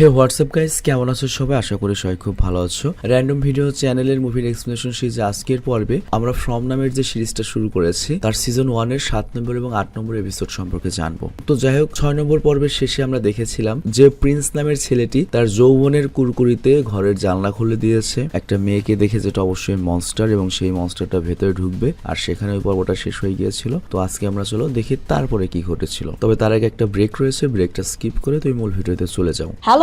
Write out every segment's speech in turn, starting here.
হে WhatsApp guys কেমন আছো সবাই? আশা করি সবাই খুব ভালো আছো। র্যান্ডম ভিডিও চ্যানেলের মুভির এক্সপ্লেনেশন সিরিজ আজকের পর্বে আমরা ফ্রম নামের যে সিরিজটা শুরু করেছি, তার সিজন ওয়ানের সাত নম্বর এবং আট নম্বর এপিসোড সম্পর্কে জানব। তো যাই হোক, ছয় নম্বর পর্বের শেষে আমরা দেখেছিলাম যে প্রিন্স নামের ছেলেটি তার যৌবনের কুরকুরিতে ঘরের জানলা খুলে দিয়েছে। একটা মেয়েকে দেখে যেটা অবশ্যই মনস্টার এবং সেই মনস্টারটা ভেতরে ঢুকবে আর সেখানে ওই পর্বটা শেষ হয়ে গিয়েছিল। তো আজকে আমরা চলো দেখি তারপরে কি ঘটেছিল। তবে তার আগে একটা ব্রেক রয়েছে ব্রেকটা স্কিপ করে তুই মূল ভিডিওতে চলে যাও। হ্যালো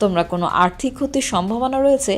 তোমরা কোনো আর্থিক ক্ষতির সম্ভাবনা রয়েছে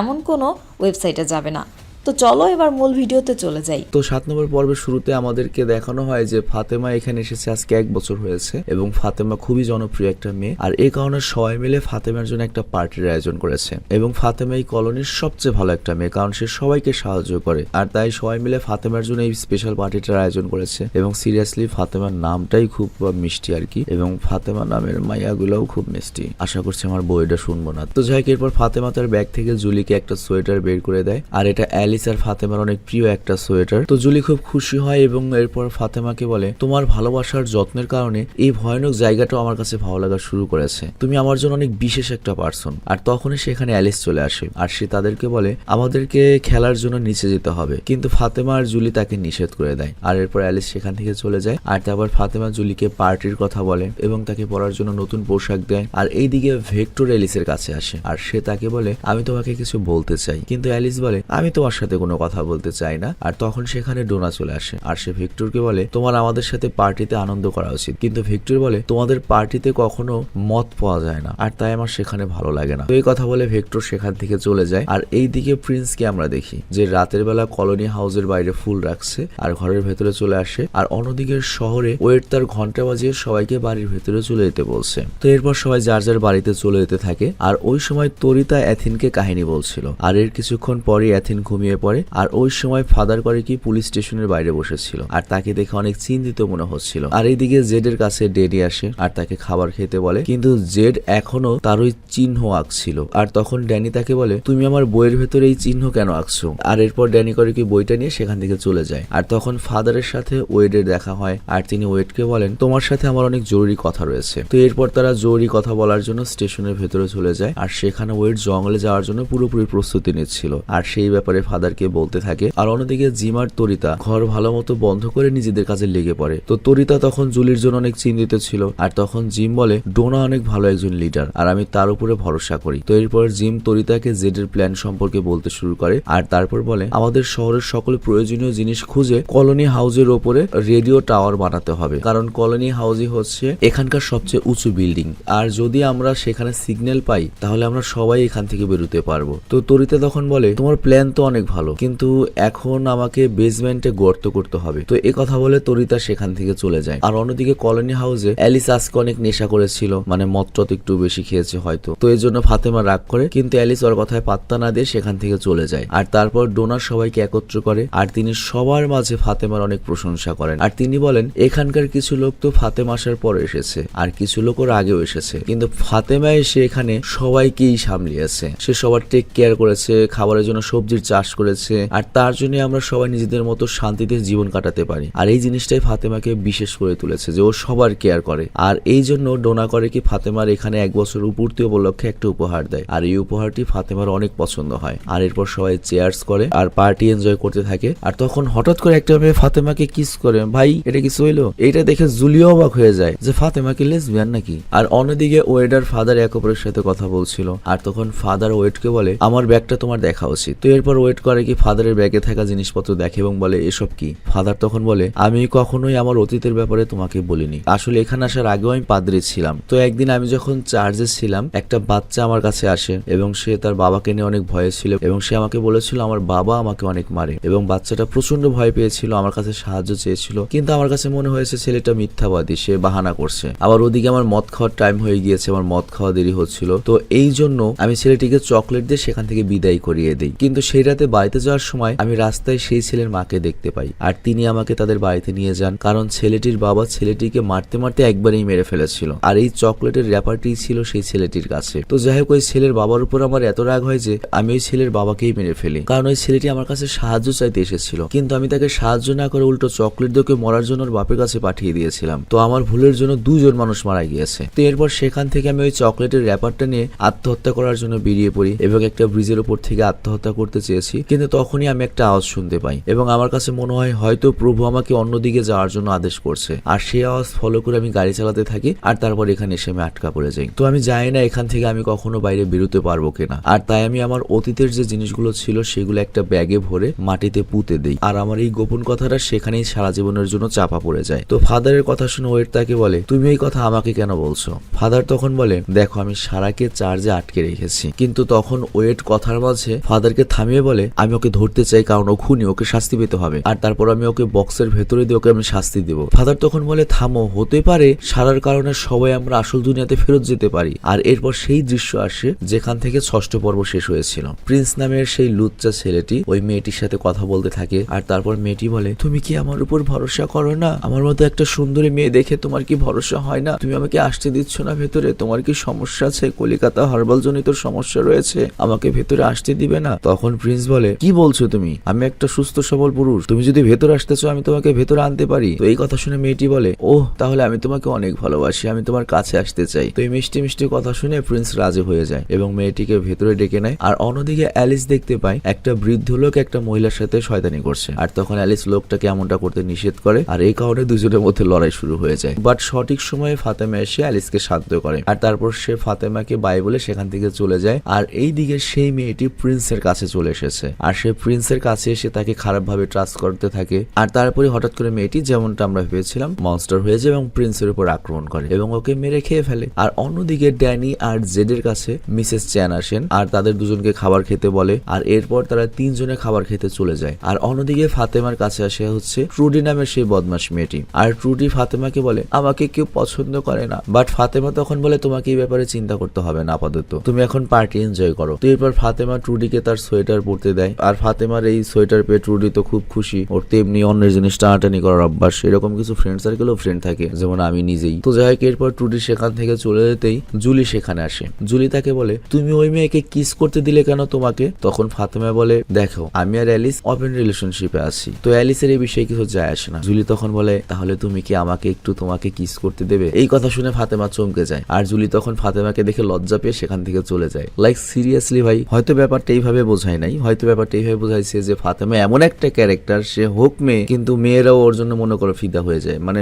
এমন কোনো ওয়েবসাইটে যাবে না। তো চলো এবার মূল ভিডিওতে চলে যাই। তো সাত নম্বর পর্বের শুরুতে আমাদেরকে দেখানো হয় যে ফাতেমা এখানে এসেছে, আজকে এক বছর হয়েছে, এবং ফাতেমা খুবই জনপ্রিয় একটা মেয়ে। আর এই কারণে সবাই মিলে ফাতেমার জন্য একটা পার্টির আয়োজন করেছে। এবং ফাতেমা এই কলোনির সবচেয়ে ভালো একটা মেয়ে, কারণ সে সবাইকে সাহায্য করে। আর তাই সবাই মিলে ফাতেমার জন্য এই স্পেশাল পার্টিটার আয়োজন করেছে। এবং সিরিয়াসলি ফাতেমার নামটাই খুব মিষ্টি আর কি। এবং ফাতেমা নামের মাইয়াগুলোও খুব মিষ্টি। আশা করছি আমার বইটা শুনব না। তো যাই এরপর ফাতেমা তার ব্যাগ থেকে জুলিকে একটা সোয়েটার বের করে দেয়। আর এটা অ্যালিস আর ফাতেমার অনেক প্রিয় একটা সোয়েটার। তো জুলি খুব খুশি হয় এবং এরপর ফাতেমাকে বলে, তোমার ভালোবাসার যত্নের কারণে এই ভয়ানক জায়গাটাও আমার কাছে ভালো লাগা শুরু করেছে। তুমি আমার জন্য অনেক বিশেষ একটা পার্সন আর তখনই সেখানে অ্যালিস চলে আসে। আর সে তাদেরকে বলে, আমাদেরকে খেলার জন্য নিচে যেতে হবে। কিন্তু ফাতেমা আর জুলি তাকে নিষেধ করে দেয়। আর এরপর অ্যালিস সেখান থেকে চলে যায়। আর তারপর ফাতেমা জুলিকে পার্টির কথা বলে এবং তাকে পরার জন্য নতুন পোশাক দেয়। আর এইদিকে ভেক্টর অ্যালিসের কাছে আসে। আর সে তাকে বলে, আমি তোমাকে কিছু বলতে চাই। কিন্তু অ্যালিস বলে, আমি তোমার সাথে কোনো কথা বলতে চাই না। আর তখন সেখানে ডোনা চলে আসে। আর সে ভিক্টরকে বলে, তোমার আমাদের সাথে পার্টিতে আনন্দ করা উচিত। কিন্তু ভিক্টর বলে, তোমাদের পার্টিতে কখনো মদ পাওয়া যায় না। আর তাই আমার সেখানে ভালো লাগে না। তো এই কথা বলে ভেক্টর সেখান থেকে চলে যায়। আর এই দিকে প্রিন্সকে আমরা দেখি, যে রাতের বেলা কলোনি হাউসের বাইরে ফুল রাখছে আর ঘরের ভেতরে চলে আসে। আর অন্যদিকে শহরে ওয়েট তার ঘণ্টা বাজিয়ে সবাইকে বাড়ির ভেতরে চলে যেতে বলছে। তো এরপর সবাই যার যার বাড়িতে চলে যেতে থাকে। আর ওই সময় তরিতা অ্যাথিনকে কাহিনী বলছিল। আর এর কিছুক্ষণ পরে অ্যাথিন ঘুমিয়ে পড়ে। আর ওই সময় ফাদার করে কি পুলিশ স্টেশনের বাইরে বসেছিল। আর তাকে দেখে অনেক চিন্তিত মনে হচ্ছিল। আর এইদিকে জেড এর কাছে ডেডি আসে আর তাকে খাবার খেতে বলে। কিন্তু জেড এখনও তার ওই চিহ্ন আঁকছিল। আর তখন ড্যানি তাকে বলে, তুমি আমার বইয়ের ভেতরে এই চিহ্ন কেন আঁকছো? আর এরপর ড্যানি করে কি বইটা নিয়ে সেখান থেকে চলে যায়। আর তখন ফাদারের সাথে ওয়েডের দেখা হয়। আর তিনি ওয়েডকে বলেন, তোমার সাথে আমার অনেক জরুরি কথা রয়েছে। তো এরপর তারা জরুরি কথা বলার জন্য স্টেশনের ভেতরে চলে যায়। আর সেখানে ওয়েড জঙ্গলে যাওয়ার জন্য পুরোপুরি প্রস্তুতি নিচ্ছিল। আর সেই ব্যাপারে ফাদারকে বলতে থাকে। আর অন্যদিকে জিমার তরিতা ঘর ভালো মতো বন্ধ করে নিজেদের কাজে লেগে পড়ে। তো তরিতা তখন জুলির জন্য অনেক চিন্তিত ছিল। আর তখন জিম বলে, ডোনা অনেক ভালো একজন লিডার, আর আমি তার উপরে ভরসা করি। তো এরপর জিম তরিতাকে জেডের প্ল্যান সম্পর্কে বলতে শুরু করে, আর তারপর বলে, আমাদের শহরের সকল প্রয়োজনীয় জিনিস খুঁজে কলোনি হাউসের ওপরে রেডিও টাওয়ার বানাতে হবে। কারণ কলোনি হাউসই হচ্ছে এখানকার সবচেয়ে উঁচু বিল্ডিং। আর যদি আমরা সেখানে সিগন্যাল পাই, তাহলে আমরা সবাই এখান থেকে বেরোতে পারব। তো তরিতা তখন বলে, তোমার প্ল্যান তো অনেক ভালো। কিন্তু এখন আমাকে বেসমেন্টে গর্ত করতে হবে। তো এ কথা বলে তরিতা সেখান থেকে চলে যায়। আর অন্যদিকে কলোনি হাউসে অ্যালিস আজকে অনেক নেশা করেছিল। মানে মদটত একটু বেশি খেয়েছে হয়তো। তো এর জন্য ফাতেমা রাগ করে, কিন্তু অ্যালিস ওর কথায় পাত্তা না দিয়ে সেখান থেকে চলে যায়। আর তারপর ডোনার সবাইকে একত্র করে। আর তিনি সবার মাঝে ফাতেমার অনেক প্রশংসা করেন। আর তিনি বলেন, এখানকার কিছু লোক তো ফাতেমা আসার পর এসেছে। আর কিছু লোক ওর আগেও এসেছে। কিন্তু ফাতেমা এসে এখানে সবাইকেই সামলিয়েছে। সে সবার টেক কেয়ার করেছে। খাবারের জন্য সবজির চাষ করেছে। আর তার জন্য আমরা সবাই নিজেদের মতো শান্তিতে জীবন কাটাতে পারি। আর এই জিনিসটাই ফাতেমাকে বিশেষ করে তুলেছে যে ও সবার কেয়ার করে। আর এই জন্য ডোনা করে কি ফাতেমার এখানে এক বছর উপূর্তি উপলক্ষে একটা উপহার দেয়। আর এই উপহারটি ফাতেমার অনেক পছন্দ হয়। আর এরপর সবাই চেয়ার্স করে আর পার্টি এনজয় করতে থাকে। আর তখন হঠাৎ করে একটা মেয়ে ফাতেমাকে কিস করে, ভাই, এটা কিছু হইল এটা দেখে জুলিও অবাক হয়ে যায় যে ফাতেমা কি লেসবিয়ান নাকি? আর অন্যদিকে ওয়েডার ফাদার এক অপরের সাথে কথা বলছিল। আর তখন ফাদার ওয়েটকে বলে, আমার ব্যাগটা তোমার দেখা উচিত। তো এরপর ওয়েট করে কি ফাদারের ব্যাগে থাকা জিনিসপত্র দেখে এবং বলে, এসব কি? ফাদার তখন বলে, আমি কখনোই আমার অতীতের ব্যাপারে তোমাকে বলিনি। আসলে এখানে আসার আগেও আমি পাদ্রি ছিলাম। তো একদিন আমি যখন চার্জে ছিলাম, একটা বাচ্চা আমার কাছে আসে এবং সে তার বাবাকে নিয়ে অনেক ভয়ে ছিল এবং সে আমাকে বলেছিল, আমার বাবা আমাকে অনেক মারে। এবং বাচ্চাটা প্রচণ্ড ভয় পেয়েছিল, আমার কাছে সাহায্য চেয়েছিল। কিন্তু আমার কাছে মনে হয়েছে, ছেলেটা মিথ্যাবাদী, সে বাহানা করছে। আবার ওদিকে আমার মদ খাওয়ার টাইম হয়ে গিয়েছে, আমার মদ খাওয়া দেরি হচ্ছিল। তো এই জন্য আমি ছেলেটিকে চকলেট দিয়ে সেখান থেকে বিদায় করিয়ে দিই। কিন্তু সেই রাতে বাড়িতে যাওয়ার সময় আমি রাস্তায় সেই ছেলের মাকে দেখতে পাই। আর তিনি আমাকে তাদের বাড়িতে নিয়ে যান, কারণ ছেলেটির বাবা ছেলেটিকে মারতে মারতে একবারেই মেরে ফেলেছিল। আর এই চকলেটের র্যাপারটি ছিল সেই ছেলেটির কাছে। তো যাই হোক, ওই ছেলের বাবার উপর আমার এত রাগ হয় যে আমি ওই ছেলের বাবাকেই মেরে ফেলি। কারণ ওই ছেলেটি আমার কাছে সাহায্য চাইতে এসেছিল। কিন্তু আমি তাকে সাহায্য না করে উল্টো চকলেট দিয়ে মরার জন্য ওর বাপের কাছে পাঠিয়ে দিয়েছিলাম। তো আমার ভুলের জন্য দুজন মানুষ মারা গিয়েছে। তো এরপর সেখান থেকে আমি ওই চকলেটের র্যাপারটা নিয়ে আত্মহত্যা করার জন্য বেরিয়ে পড়ি এবং একটা ব্রিজের উপর থেকে আত্মহত্যা করতে চেয়েছি। কিন্তু তখনই আমি একটা আওয়াজ শুনতে পাই এবং আমার কাছে মনে হয় হয়তো প্রভু আমাকে অন্যদিকে যাওয়ার জন্য আদেশ করছে। আর সেই আওয়াজ ফলো করে আমি গাড়ি চালাতে থাকি আর তারপর এখানে এসে আমি আটকা পড়ে যাই। তো আমি জানি না এখান থেকে আমি কখনো বাইরে বেরোতে পারব কিনা। আর তাই আমি আমার অতীতের যে জিনিসগুলো ছিল সেগুলো একটা ব্যাগে ভরে মাটিতে পুঁতে দেই। আর আমার এই গোপন কথাটা সেখানেই সারা জীবনের জন্য চাপা পড়ে যায়। তো ফাদারের কথা শুনে ওয়েট তাকে বলে, তুমি এই কথা আমাকে কেন বলছো? ফাদার তখন বলে, দেখো, আমি সারাকে চার্জে আটকে রেখেছি। কিন্তু তখন ওয়েট কথার মাঝে ফাদারকে থামিয়ে বলে আমি ওকে ধরতে চাই, কারণ ও খুনি, ওকে শাস্তি পেতে হবে। আর তারপর আমি ওকে বক্সের ভেতরে দিয়ে ওকে আমি শাস্তি দেব। ফাদার তখন বলে, থামো, হতে পারে সারার কারণে সবাই আমরা আসল দুনিয়াতে ফেরত যেতে পারি। আর এরপর সেই দৃশ্য আসে, যেখান থেকে ষষ্ঠ পর্ব শেষ হয়েছিল। প্রিন্স নামের সেই লুচ্চা ছেলেটি ওই মেয়েটির সাথে কথা বলতে থাকে, আর তারপর মেয়েটি বলে, তুমি কি আমার উপর ভরসা করো না? আমার মতো একটা সুন্দরী মেয়ে দেখে তোমার কি ভরসা হয় না? তুমি আমাকে আসতে দিচ্ছ না ভেতরে? তোমার কি সমস্যা আছে? কলিকাতা হার্বাল জনিত সমস্যা রয়েছে? আমাকে ভেতরে আসতে দিবে না? তখন প্রিন্স বলে কি বলছো তুমি? আমি একটা সুস্থ, সবল পুরুষ। তুমি যদি ভেতর আসতে আমি তোমাকে ভেতরে আনতে পারি। তো এই কথা শুনে মেয়েটি বলে, ওহ, তাহলে আমি তোমাকে অনেক ভালোবাসি। আমি তোমার কাছে আসতে চাই। তো এই মিষ্টি মিষ্টি কথা শুনে প্রিন্স রাজি হয়ে যায় এবং মেয়েটিকে ভেতরে ডেকে নেয়। আর অন্যদিকে অ্যালিস দেখতে পায়, একটা বৃদ্ধ লোক একটা মহিলার সাথে শয়তানি করছে। আর তখন অ্যালিস লোকটাকে এমনটা করতে নিষেধ করে, আর এই কারণে দুজনের মধ্যে লড়াই শুরু হয়ে যায়। বাট সঠিক সময়ে ফাতেমা এসে অ্যালিসকে শান্ত করে। আর তারপর সে ফাতেমাকে বাই বলে সেখান থেকে চলে যায়। আর এই দিকে সেই মেয়েটি প্রিন্সের কাছে চলে এসেছে। আর সে প্রিন্সের কাছে এসে তাকে খারাপভাবে ট্রাস্ট করতে থাকে। আর তারপরে হঠাৎ করে মেয়েটি, যেমনটা আমরা ভেবেছিলাম মনস্টার হয়ে যায় এবং প্রিন্সের উপর আক্রমণ করে এবং ওকে মেরে খেয়ে ফেলে। আর অন্যদিকে ড্যানি আর জেডের কাছে মিসেস চ্যান আসেন আর তাদের দুজনকে খাবার খেতে বলে আর এরপর তারা তিনজনে খাবার খেতে চলে যায়। আর অন্যদিকে ফাতেমার কাছে আসে হচ্ছে ট্রুডি নামের সেই বদমাস মেয়েটি। আর ট্রুডি ফাতেমাকে বলে, আমাকে কেউ পছন্দ করে না। বাট ফাতেমা তখন বলে, তোমাকে এই ব্যাপারে চিন্তা করতে হবে না, আপাতত। তুমি এখন পার্টি এনজয় করো। তো এরপর ফাতেমা ট্রুডিকে তার সোয়েটার পরতে দেয়। আর ফাতেমার এই সোয়েটার পেয়ে ট্রুডি তো খুব খুশি। ওর তেমনি অন্যের জিনিস টানাটানি করার অভ্যাস। এরকম কিছু ফ্রেন্ড সার্কেলও ফ্রেন্ড থাকে, যেমন আমি নিজেই। তো যাই হোক, এরপর ট্রুডি সেখান থেকে চলে যেতেই জুলি সেখানে আসে। জুলি তাকে বলে, তুমি ওই মেয়েকে কিস করতে দিলে কেন তোমাকে? তখন ফাতেমা বলে, দেখো, আমি আর অ্যালিস ওপেন রিলেশনশিপে আছি। তো অ্যালিসের এই বিষয়ে কিছু যায় আসে না। জুলি তখন বলে, তাহলে তুমি কি আমাকে একটু তোমাকে কিস করতে দেবে? এই কথা শুনে ফাতেমা চমকে যায়। আর জুলি তখন ফাতেমাকে দেখে লজ্জা পেয়ে সেখান থেকে চলে যায়। লাইক সিরিয়াসলি ভাই, হয়তো ব্যাপারটা এইভাবে বোঝায় নাই, হয়তো ব্যাপারটা এইভাবে বোঝাইছে যে ফাতেমা এমন একটা ক্যারেক্টার সে হোক মেয়ে, কিন্তু মেয়েরাও ওর জন্য মনে করো ফিদা হয়ে যায়। মানে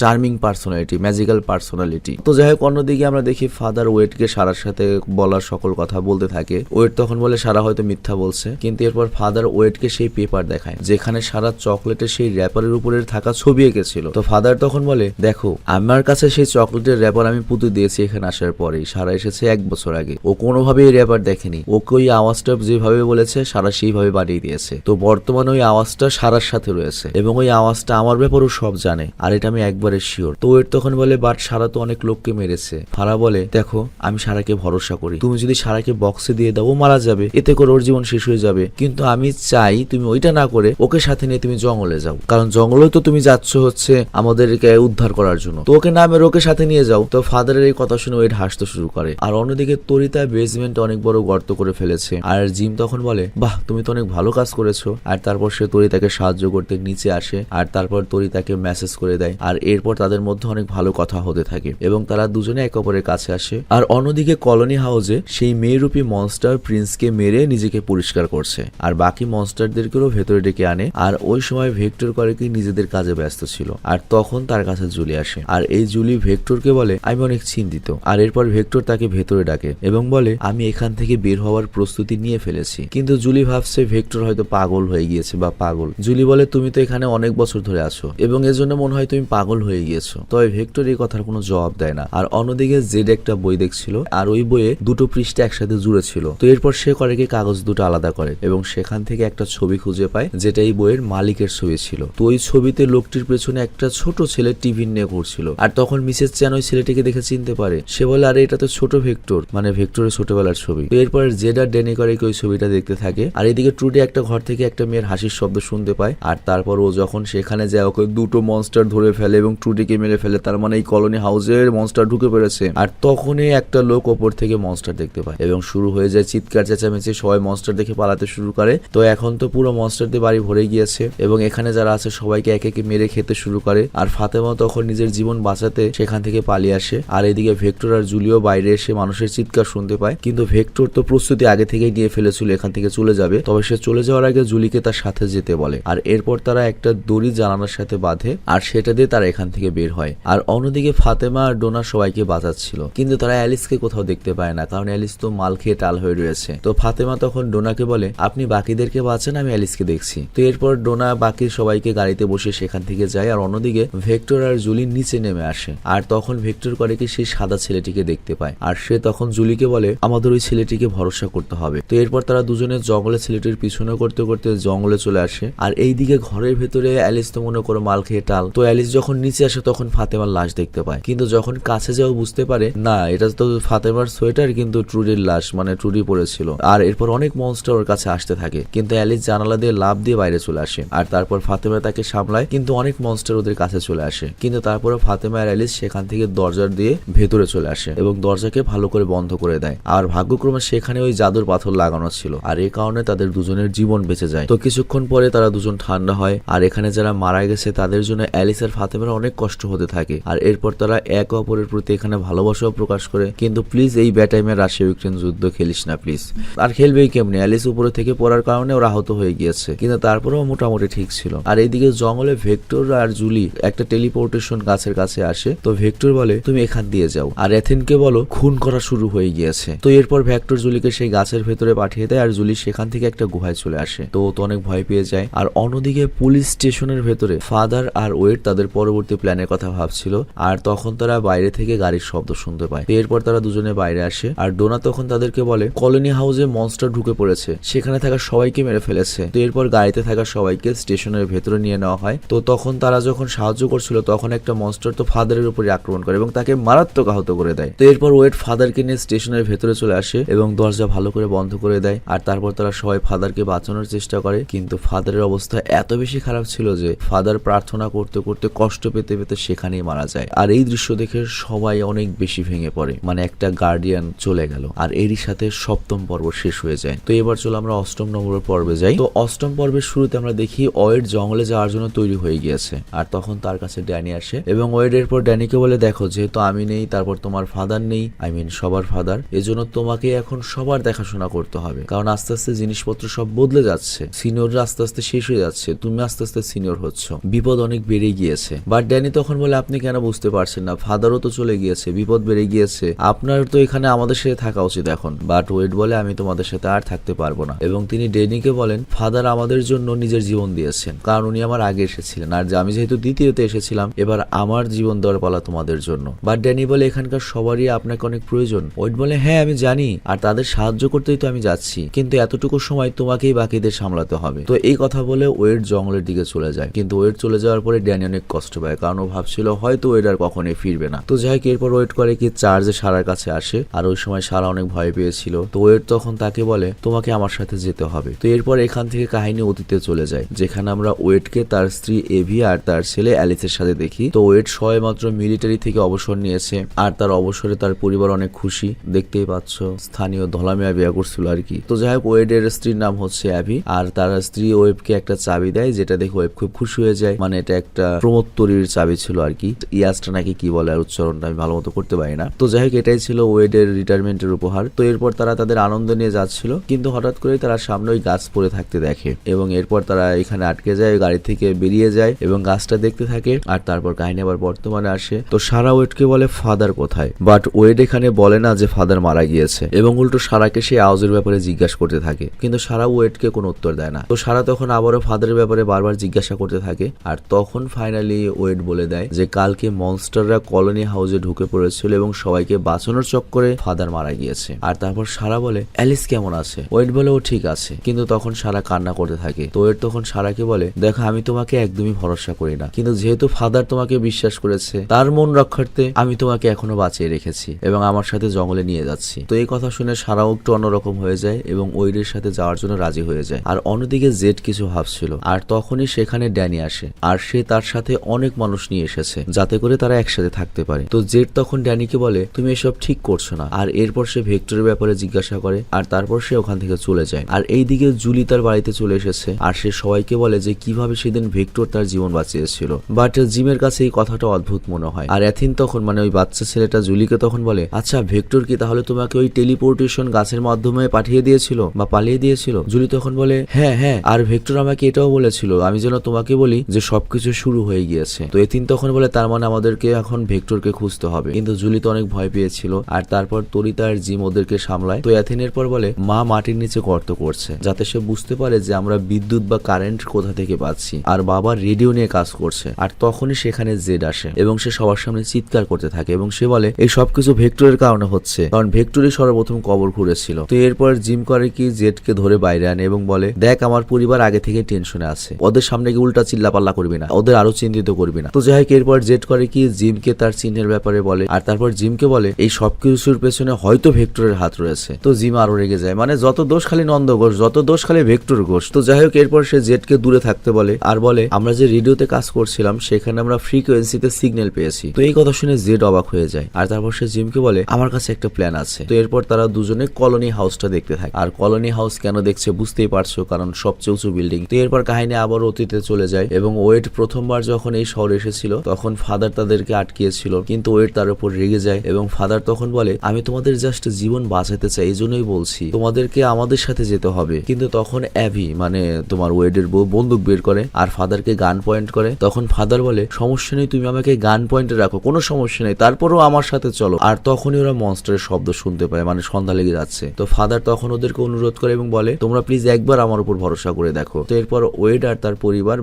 চার্মিং পার্সোনালিটি ম্যাজিক্যাল পার্সোনালিটি তো যাই হোক, অন্যদিকে আমরা দেখি ফাদার ওয়েটকে সারার সাথে বলার সকল কথা বলতে থাকে। ওয়েট তখন বলে, সারা হয়তো মিথ্যা বলছে। কিন্তু এরপর ফাদার ওয়েটকে সেই পেপার দেখায়, যেখানে সারা চকলেটের সেই র্যাপারের উপরে থাকা ছবি এঁকেছিল। তো ফাদার তখন বলে, দেখো, আমার কাছে সেই চকলেটের র্যাপার আমি পুঁতে দিয়েছি এখানে আসার পরেই। সারা এসেছে এক বছর আগে। ও কোনোভাবে এই র্যাপার দেখেনি। ওকে ওই আওয়াজটা যেভাবে বলেছে সারা সেইভাবে বানিয়ে দিয়েছে। তো বর্তমানে ওই আওয়াজটা সারার সাথে রয়েছে এবং ওই আওয়াজটা আমার ব্যাপারেও সব জানে, আর এটা আমি একবারে শিওর তো ওয়েট তখন বলে, বাট সারা তো অনেক লোককে মেরেছে। ফারা বলে, দেখো, আমি সারাকে ভরসা করি। তুমি যদি সারাকে বক্সে দিয়ে দাও, ও মারা যাবে। এতে করে ওর জীবন শেষ হয়ে যাবে। কিন্তু আমি চাই তুমি ওইটা না করে ওকে সাথে নিয়ে তুমি জঙ্গলে যাও। কারণ জঙ্গলে তো তুমি যাচ্ছ হচ্ছে আমাদেরকে উদ্ধার করার জন্য। তো ওকে নামে ওকে সাথে নিয়ে যাও। তো ফাদারের এই কথা শুনে ওয়েট হাসতে শুরু করে। আর অন্যদিকে তরিতা বেসমেন্ট অনেক বড় গর্ত করে ফেলেছে। আর জিম তখন বলে বাহ, তুমি তো অনেক ভালো কাজ করেছ। আর তারপর সে তরি তাকে সাহায্য করতে নিচে আসে, আর তারপর তরি তাকে মেসেজ করে দেয়, আর এরপর তাদের মধ্যে অনেক ভালো কথা হতে থাকে এবং তারা দুজনে একে অপরের কাছে আসে। আর অন্যদিকে কলোনি হাউসে সেই মেয়েরূপী মনস্টার প্রিন্সকে মেরে নিজেকে পরিষ্কার করছে, আর বাকি মনস্টারদেরকেও ভেতরে ডেকে আনে, আর ওই সময় ভেক্টর করে কি নিজেদের কাজে ব্যস্ত ছিল। আর তখন তার কাছে জুলি আসে, আর এই জুলি ভেক্টরকে বলে, আমি অনেক চিন্তিত। আর এরপর ভেক্টর তাকে ভেতরে ডাকে এবং বলে, আমি এখান থেকে বের হওয়ার প্রস্তুতি নিয়ে ফেলেছি, কিন্তু জুলি ভাবছে ভেক্টর হয়তো পাগল হয়ে গিয়েছে বা পাগল। জুলি বলে, তুমি তো এখানে অনেক বছর ধরে আছো এবং এজন্য মনে হয় তুমি পাগল হয়ে গিয়েছো। তবে ভেক্টর এই কথার কোনো জবাব দেয় না। আর অন্যদিকে জেড একটা বই দেখছিল, আর ওই বইয়ে দুটো পৃষ্ঠা একসাথে জুড়ে ছিল। তো এরপর সে করে কি কাগজ দুটো আলাদা করে এবং সেখান থেকে একটা ছবি খুঁজে পায়, যেটা এই বইয়ের মালিকের ছবি ছিল। তো ওই ছবিতে লোকটির পেছনে একটা ছোট ছেলে টিভি নিয়ে ঘুরছিল। আর তখন মিসেস চ্যান ওই ছেলেটিকে দেখে চিনতে পারে। সে বলে, আরে, এটা তো ছোট ভেক্টর। মানে ভেক্টরের ছোটবেলার ছবি। তো এরপর জেডার ডেনি করে ওই ছবিটা দেখতে থাকে। আর এদিকে ট্রুডি একটা ঘর থেকে একটা মেয়ের হাসির শব্দ শুনতে পায়। আর তারপর ও যখন সেখানে যায়, ওকে দুটো মনস্টার ধরে ফেলে এবং ট্রুডিকে মেরে ফেলে। তার মানে এই কলোনি হাউসের মনস্টার ঢুকে পড়েছে। আর তখনই একটা লোক ওপর থেকে মনস্টার দেখতে পায়। এবং শুরু হয়ে যায় চিৎকার, চেঁচামেচি, সবাই মনস্টার দেখে পালাতে শুরু করে। তো এখন তো পুরো মনস্টার দিয়ে বাড়ি ভরে গিয়েছে। এবং এখানে যারা আছে, সবাইকে একে একে মেরে খেতে শুরু করে। আর ফাতেমা তখন নিজের জীবন বাঁচাতে সেখান থেকে পালিয়ে আসে। আর এদিকে ভেক্টর আর জুলিও বাইরে এসে মানুষের চিৎকার শুনতে পায়। কিন্তু ভেক্টর তো প্রস্তুতি আগে থেকেই নিয়ে ফেলেছিল, এখান থেকে চলে যাবে, তবে সে চলে যাওয়ার আগে জুলিকে তার সাথে যেতে বলে। আর এরপর তারা একটা দড়ি জানালার সাথে বাঁধে, আর সেটা দিয়ে তারা এখান থেকে বের হয়। আর অন্যদিকে ফাতেমা আর ডোনা সবাইকে বাঁচাচ্ছিল। কিন্তু তারা অ্যালিসকে কোথাও দেখতে পায় না, কারণ অ্যালিস তো মাল খেয়ে টাল হয়ে রয়েছে। তো ফাতেমা তখন ডোনাকে বলে, আপনি বাকিদেরকে বাঁচান, আমি অ্যালিসকে দেখছি। তো এরপর ডোনা বাকি সবাইকে গাড়িতে বসে সেখান থেকে যায়, আর অন্যদিকে ভেক্টর আর জুলি নিচে নেমে আসে। আর তখন ভেক্টর করে কি সেই সাদা ছেলেটিকে দেখতে পায়। আর সে তখন জুলিকে বলে, আমাদের ওই ছেলেটিকে ভরসা করতে হবে। তো এরপর তারা দুজনে জঙ্গলে ছেলেটির পিছনে করতে করতে জঙ্গলে চলে আসে। আর এইদিকে ঘরের ভেতরে অ্যালিস তো মনে করো মাল খেয়ে টাল। তো অ্যালিস যখন নিচে আসে তখন ফাতেমার লাশ দেখতে পায়। কিন্তু যখন কাছে যাও বুঝতে পারে, না, এটা তো ফাতেমার সোয়েটার, কিন্তু ট্রুডির লাশ মানে ট্রুডি পড়েছিল আর এরপর অনেক মনস্টার ওর কাছে আসতে থাকে। কিন্তু অ্যালিস জানালা দিয়ে লাভ দিয়ে বাইরে চলে আসে। আর তারপর ফাতেমা তাকে সামলায়, কিন্তু অনেক মনস্টার ওদের কাছে চলে আসে। কিন্তু তারপরে ফাতেমা আর অ্যালিস সেখান থেকে দরজার দিয়ে ভেতরে চলে আসে এবং দরজাকে ভালো করে বন্ধ করে দেয়। আর ভাগ্যক্রমে সেখানে ওই জাদুর পাথর লাগানো ছিল। আর এই কারণে তাদের দুজনের জীবন বেঁচে যায়। তো কিছুক্ষণ পরে তারা দুজন ঠান্ডা হয়, আর এখানে যারা মারা গেছে তাদের জন্য অ্যালিস আর ফাতেমার অনেক কষ্ট হতে থাকে। আর এরপর তারা এক অপরের প্রতি এখানে ভালোবাসাও প্রকাশ করে। কিন্তু প্লিজ এই ব্যাটাইমে রাশিয়া ইউক্রেন যুদ্ধ খেলিস না, প্লিজ। আর খেলবেই কেমনি? অ্যালিস উপরে থেকে পড়ার কারণে ওরা আহত হয়ে গিয়েছে। কিন্তু তারপরেও মোটামুটি ঠিক ছিল। আর এইদিকে জঙ্গলে ভেক্টর আর জুলি একটা টেলিপোর্টেশন গাছের কাছে আসে। তো ভেক্টর বলে, তুমি এখান দিয়ে যাও। আর এথেনকে বলো, খুন করা শুরু হয়ে গিয়েছে। তো এরপর ভেক্টর জুলিকে সেই গাছের ভেতরে পাঠিয়ে দেয়, আর জুলি সেখান থেকে একটা গুহায় চলে আসে। তো ও তো অনেক ভয় পেয়ে যায়। আর অন্যদিকে পুলিশ স্টেশনের ভেতরে ফাদার আর ওয়েট তাদের পরবর্তী প্ল্যানের কথা ভাবছিল। আর তখন তারা বাইরে থেকে গাড়ির শব্দ শুনতে পায়। এরপর তারা দুজনে বাইরে আসে। আর ডোনা তখন তাদেরকে বলে, কলোনি হাউসে মনস্টার ঢুকে পড়েছে। সেখানে থাকা সবাইকে মেরে ফেলেছে। তো এরপর গাড়িতে থাকা সবাইকে স্টেশনের ভেতরে নিয়ে নেওয়া হয়। তো তখন তারা যখন সাহায্য করছিল, তখন একটা মনস্টার তো ফাদারের উপরে আক্রমণ করে এবং তাকে মারাত্মক আহত করে দেয়। তো এরপর ওয়েট ফাদারকে নিয়ে স্টেশনের ভেতরে চলে আসে এবং দরজা ভালো করে বন্ধ করে দেয়। আর তারপর তারা সবাই ফাদারকে বাঁচানোর চেষ্টা করে, কিন্তু ফাদারের অবস্থা এত বেশি খারাপ ছিল যে ফাদার প্রার্থনা করতে করতে কষ্ট পেতে পেতে সেখানেই মারা যায়। আর এই দৃশ্য দেখে সবাই অনেক বেশি ভেঙে পড়ে। মানে একটা গার্ডিয়ান চলে গেল, আর এরই সাথে সপ্তম পর্ব শেষ হয়ে যায়। তো এবার চলো আমরা অষ্টম নম্বর পর্বে যাই। তো অষ্টম পর্বের শুরুতে আমরা দেখি ওয়েড জঙ্গলে যাওয়ার জন্য তৈরি হয়ে গিয়েছে, আর তখন তার কাছে ড্যানি আসে। এবং ওয়েড এরপর ড্যানিকে বলে, দেখো, যেহেতু আমি নেই, তারপর তোমার ফাদার নেই আই মিন সবার ফাদার, এজন্য তোমাকে এখন সবার দেখাশোনা করতে হবে। কারণ আস্তে আস্তে জিনিসপত্র সব বদলে যাচ্ছে। সিনিয়ররা আস্তে আস্তে শেষ হয়ে যাচ্ছে। তুমি আস্তে আস্তে সিনিয়র হচ্ছ। বিপদ অনেক বেড়ে গিয়েছে। বাট ড্যানি তখন বলে, আপনি কেন বুঝতে পারছেন না? ফাদারও তো চলে গিয়েছে। বিপদ বেড়ে গিয়েছে। আপনার তো এখানে আমাদের সাথে থাকা উচিত এখন। বাট ওয়েট বলে, আমি তোমাদের সাথে আর থাকতে পারব না। এবং তিনি ডেনিকে বলেন, ফাদার আমাদের জন্য নিজের জীবন দিয়েছেন। কারণ উনি আমার আগে এসেছিলেন। আর আমি যেহেতু দ্বিতীয়তে এসেছিলাম, এবার আমার জীবন দেওয়ার পালা তোমাদের জন্য। বাট ড্যানি বলে, এখানকার সবারই আপনাকে অনেক প্রয়োজন। ওয়েট বলে হ্যাঁ আমি জানি। আর তাদের সাহায্য করতেই তো আমি যাচ্ছি। কিন্তু এতটুকু সময় তোমাকেই বাকিদের সামলাতে হবে। তো এই কথা বলে ওয়েট জঙ্গলের দিকে চলে যায়। কিন্তু ওয়েট চলে যাওয়ার পরে ড্যানি অনেক কষ্ট পায়, কারণ ও ভাবছিল হয়তো ওয়েট আর কখনোই ফিরবে না। তো যাই হোক, এরপর ওয়েট করে কি চার্জে সারার কাছে আসে, আর ওই সময় সারা অনেক ভয় পেয়েছিল। তো ওয়েট তখন তাকে বলে, তোমাকে আমার সাথে যেতে হবে। তো এরপর এখান থেকে কাহিনী অতীতে চলে যায়, যেখানে আমরা ওয়েটকে তার স্ত্রী এভি আর তার ছেলে অ্যালিসের সাথে দেখি। তো ওয়েট সবাই মাত্র মিলিটারি থেকে অবসর নিয়েছে, আর তার অবসরে তার পরিবার অনেক খুশি। দেখতেই পাচ্ছ, স্থানীয় ধলামিয়া বিয়া করছিল আর কি। তো যাই হোক, ওয়েট ওয়েডের স্ত্রীর নাম হচ্ছে অ্যাভি আর তার স্ত্রী ওয়েবকে একটা চাবি দেয়, যেটা দেখে ওয়েব খুব খুশি হয়ে যায়। মানে এটা একটা প্রমোদ প্রমোত্তরীর চাবি ছিল আর কি। ইয়াসটা নাকি কি বলে আর উচ্চারণটা আমি ভালো মতো করতে পারি না। তো যাই হোক, এটাই ছিল ওয়েডের রিটায়ারমেন্টের উপহার। তো এরপর তারা তাদের আনন্দ নিয়ে যাচ্ছিল, কিন্তু হঠাৎ করে তারা সামনে ওই গাছ পড়ে থাকতে দেখে এবং এরপর তারা এখানে আটকে যায় গাড়ি থেকে বেরিয়ে যায় এবং গাছটা দেখতে থাকে। আর তারপর কাহিনী আবার বর্তমানে আসে। তো সারা ওয়েডকে বলে ফাদার কোথায়? বাট ওয়েড এখানে বলে না যে ফাদার মারা গিয়েছে এবং উল্টো সারাকে সে আওয়াজের ব্যাপারে জিজ্ঞাসা করতে থাকে। কিন্তু সারা ওয়েডকে কোনো উত্তর দেয় না। তো সারা তখন আবারও ফাদারের ব্যাপারে বারবার জিজ্ঞাসা করতে থাকে, আর তখন ফাইনালি ওয়েট বলে দেয় যে কালকে মনস্টাররা কলোনি হাউসে ঢুকে পড়েছিল এবং সবাইকে বাঁচানোর চক্করে ফাদার মারা গিয়েছে। আর তারপর সারা বলে অ্যালিস কেমন আছে? ওয়েট বলে, ও ঠিক আছে। কিন্তু তখন সারা কান্না করতে থাকে। তো ওয়েট তখন সারাকে বলে, দেখো, আমি তোমাকে একদমই ভরসা করি না। কিন্তু যেহেতু ফাদার তোমাকে বিশ্বাস করেছে, তার মন রক্ষার্থে আমি তোমাকে এখনও বাঁচিয়ে রেখেছি এবং আমার সাথে জঙ্গলে নিয়ে যাচ্ছি। তো এই কথা শুনে সারাও একটু অন্যরকম হয়ে যায় এবং ওয়েডের সাথে যাওয়ার জন্য রাজি হয়ে যায়। আর অন্যদিকে জেড কিছু ভাবছিল। আর তখনই সেখানে ড্যানি আসে। আর সে তার সাথে অনেক মানুষ নিয়ে এসেছে, যাতে করে তারা একসাথে থাকতে পারে। তো জেড তখন ড্যানিকে বলে, তুমি এসব ঠিক করছ না। আর এরপর সে ভেক্টরের ব্যাপারে জিজ্ঞাসা করে, আর তারপর সে ওখান থেকে চলে যায়। আর এইদিকে জুলি তার বাড়িতে চলে এসেছে, আর সে সবাইকে বলে যে, কীভাবে সেদিন ভেক্টর তার জীবন বাঁচিয়েছিল? বাট জিমের কাছে এই কথাটা অদ্ভুত মনে হয়। আর এথিন তখন মানে ওই বাচ্চা ছেলেটা জুলিকে তখন বলে আচ্ছা ভেক্টর কি তাহলে তোমাকে ওই টেলিপোর্টেশন গাছের মাধ্যমে পাঠিয়ে দিয়েছিল? বা পালিয়ে দিয়েছিল। জুলি তখন বলে হ্যাঁ হ্যাঁ আর ভেক্টর আমাকে এটাও বলেছিল, আমি যেন তোমাকে বলি যে সবকিছু শুরু হয়ে গিয়েছে। তো এথিন তখন বলে, তার মানে আমাদেরকে এখন ভেক্টরকে খুঁজতে হবে। কিন্তু জুলি তো অনেক ভয় পেয়েছিল, আর তারপর তরিতা আর জিম ওদেরকে সামলায়। তো অ্যাথিনের পর বলে, মা মাটির নিচে গর্ত করছে, যাতে সে বুঝতে পারে যে আমরা বিদ্যুৎ বা কারেন্ট কোথা থেকে পাচ্ছি, আর বাবা রেডিও নিয়ে কাজ করছে। আর তখনই সেখানে জেড আসে, এবং সে সবার সামনে চিৎকার করতে থাকে, এবং সে বলে, এই সবকিছু ভেক্টরের কারণে হচ্ছে, কারণ ভেক্টরই সর্বপ্রথম কবর খুঁড়েছিল। তো এরপর জিম করে কি জেডকে ধরে বাইরে আনে এবং বলে, দেখ, আমার পরিবার আগে থেকে টেনশনে আছে। ওদের সামনে গিয়ে উল্টা চিল্লাপাল্লা করবি না। ওদের আরও চিন্তিত করবি না। তো যাই হোক, এরপর জেড করে কি, জিমকে তার চিহ্নের ব্যাপারে বলে, আর তারপর জিমকে বলে, এই সবকিছুর পেছনে হয়তো ভেক্টরের হাত রয়েছে। তো জিম আরও রেগে যায় মানে যত দোষ খালি নন্দ ঘোষ, যত দোষ খালি ভেক্টর ঘোষ। তো যাই হোক, এরপর সে জেডকে দূরে থাকতে বলে, আর বলে, আমরা যে রেডিওতে কাজ করছিলাম, সেখানে আমরা ফ্রিকোয়েন্সিতে সিগন্যাল পেয়েছি। তো এই কথা শুনে জেড অবাক হয়ে যায়, আর তারপর সে জিমকে বলে, আমার কাছে একটা প্ল্যান আছে। তো এরপর তারা দুজনে কলোনি হাউসটা দেখতে থাকে, আর কলোনি হাউস কেন দেখছে বুঝতেই পারছ, কারণ সবচেয়ে উঁচু বিল্ডিং তো এরপর কাহিনী আবার অতীতে চলে যায় এবং ওয়েট প্রথমবার যখন এই শহরে এসেছিল, তখন ফাদার তাদেরকে আটকিয়েছিল, কিন্তু ওয়েট তার উপর রেগে যায় এবং ফাদার তখন বলে, আমি তোমাদের জাস্ট জীবন বাঁচাতে চাই, এই জন্যই বলছি। তোমাদেরকে আমাদের সাথে যেতে হবে। কিন্তু তখন অ্যাভি মানে তোমার ওয়েডের বউ, বন্দুক বের করে আর ফাদারকে গান পয়েন্ট করে। তখন ফাদার বলে, সমস্যা নেই, তুমি আমাকে গান পয়েন্টে রাখো, কোনো সমস্যা নেই, তারপরও আমার সাথে চলো। আর তখনই ওরা মনস্টারের শব্দ শুনতে পায় মানে সন্ধ্যা লেগে যাচ্ছে। তো ফাদার তখন ওদেরকে অনুরোধ করে এবং বলে, তোমরা প্লিজ একবার আমার উপর ভরসা করে দেখো। তো এরপর ওয়েড আর তার পরিবার